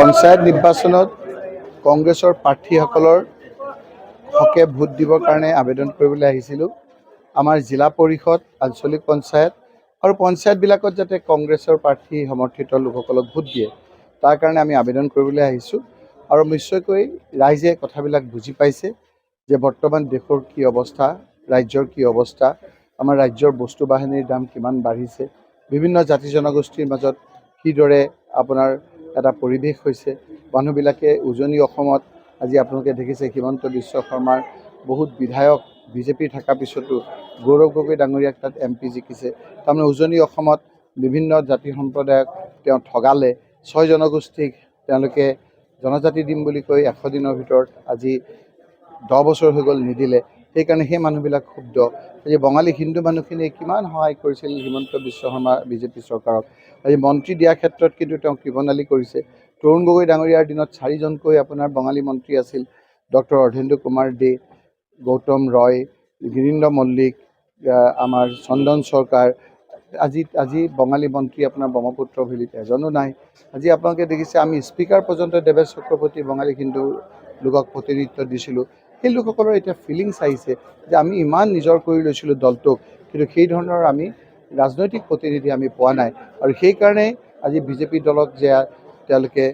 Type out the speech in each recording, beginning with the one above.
পঞ্চায়ত নিৰ্বাচনত কংগ্ৰেছৰ প্ৰাৰ্থীসকলৰ হকে ভোট দিবৰ কাৰণে আবেদন কৰিবলৈ আহিছিলোঁ। আমাৰ জিলা পৰিষদ আঞ্চলিক পঞ্চায়ত আৰু পঞ্চায়তবিলাকত যাতে কংগ্ৰেছৰ প্ৰাৰ্থী সমৰ্থিত লোকসকলক ভোট দিয়ে তাৰ কাৰণে আমি আবেদন কৰিবলৈ আহিছোঁ। আৰু নিশ্চয়কৈ ৰাইজে কথাবিলাক বুজি পাইছে যে বৰ্তমান দেশৰ কি অৱস্থা ৰাজ্যৰ কি অৱস্থা আমাৰ ৰাজ্যৰ বস্তু বাহিনীৰ দাম কিমান বাঢ়িছে বিভিন্ন জাতি জনগোষ্ঠীৰ মাজত কিদৰে আপোনাৰ এটা পৰিৱেশ হৈছে। মানুহবিলাকে উজনি অসমত আজি আপোনালোকে দেখিছে হিমন্ত বিশ্ব শৰ্মাৰ বহুত বিধায়ক বিজেপিৰ থকাৰ পিছতো গৌৰৱ গগৈ ডাঙৰীয়াক তাত এম পি জিকিছে। তাৰমানে উজনি অসমত বিভিন্ন জাতি সম্প্ৰদায়ক তেওঁ ঠগালে। ছয় জনগোষ্ঠীক তেওঁলোকে জনজাতি দিম বুলি কৈ এশ দিনৰ ভিতৰত আজি দহ বছৰ হৈ গ'ল নিদিলে। সেইকাৰণে সেই মানুহবিলাক ক্ষুব্ধ। আজি বঙালী হিন্দু মানুহখিনিয়ে কিমান সহায় কৰিছিল হিমন্ত বিশ্ব শৰ্মা বিজেপি চৰকাৰক। আজি মন্ত্ৰী দিয়াৰ ক্ষেত্ৰত কিন্তু তেওঁ কৃপণালী কৰিছে। তৰুণ গগৈ ডাঙৰীয়াৰ দিনত চাৰিজনকৈ আপোনাৰ বঙালী মন্ত্ৰী আছিল। ডক্টৰ অৰ্ধেন্দু কুমাৰ দে, গৌতম ৰয় গিৰীন্দ্ৰ মল্লিক আমাৰ চন্দন চৰকাৰ। আজি আজি বঙালী মন্ত্ৰী আপোনাৰ ব্ৰহ্মপুত্ৰ ভেলীত এজনো নাই। আজি আপোনালোকে দেখিছে, আমি স্পীকাৰ পৰ্যন্ত দেৱেশ চক্ৰৱৰ্তী বঙালী হিন্দু লোকক প্ৰতিনিধিত্ব দিছিলোঁ। সেই লোকসকলৰ এতিয়া ফিলিংছ আহিছে যে আমি ইমান নিজৰ কৰি লৈছিলোঁ দলটোক, কিন্তু সেই ধৰণৰ আমি ৰাজনৈতিক প্ৰতিনিধি আমি পোৱা নাই। আৰু সেইকাৰণে আজি বিজেপি দলক যে তেওঁলোকে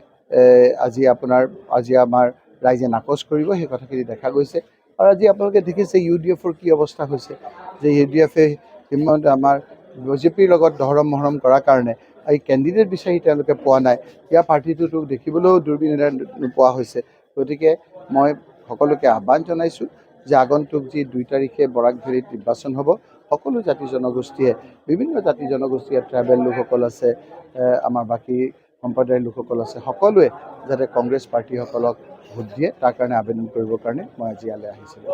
আজি আপোনাৰ, আজি আমাৰ ৰাইজে নাকচ কৰিব, সেই কথাখিনি দেখা গৈছে। আৰু আজি আপোনালোকে দেখিছে ইউ ডি এফৰ কি অৱস্থা হৈছে, যে ইউ ডি এফে হিমন্ত আমাৰ বিজেপিৰ লগত দহৰম মহৰম কৰাৰ কাৰণে এই কেণ্ডিডেট বিচাৰি তেওঁলোকে পোৱা নাই। ইয়াৰ পাৰ্টিটোতো দেখিবলৈও দূৰবীণেৰে নোপোৱা হৈছে। গতিকে মই সকলোকে আহ্বান জনাইছোঁ যে আগন্তুক যি দুই তাৰিখে বৰাক ভেলীত নিৰ্বাচন হ'ব, সকলো জাতি জনগোষ্ঠীয়ে, বিভিন্ন জাতি জনগোষ্ঠীয়ে ট্ৰাইবেল লোকসকল আছে আমাৰ বাকী সম্প্ৰদায়ৰ লোকসকল আছে, সকলোৱে যাতে কংগ্ৰেছ পাৰ্টীসকলক ভোট দিয়ে, তাৰ কাৰণে আবেদন কৰিবৰ কাৰণে মই আজি ইয়ালৈ আহিছিলোঁ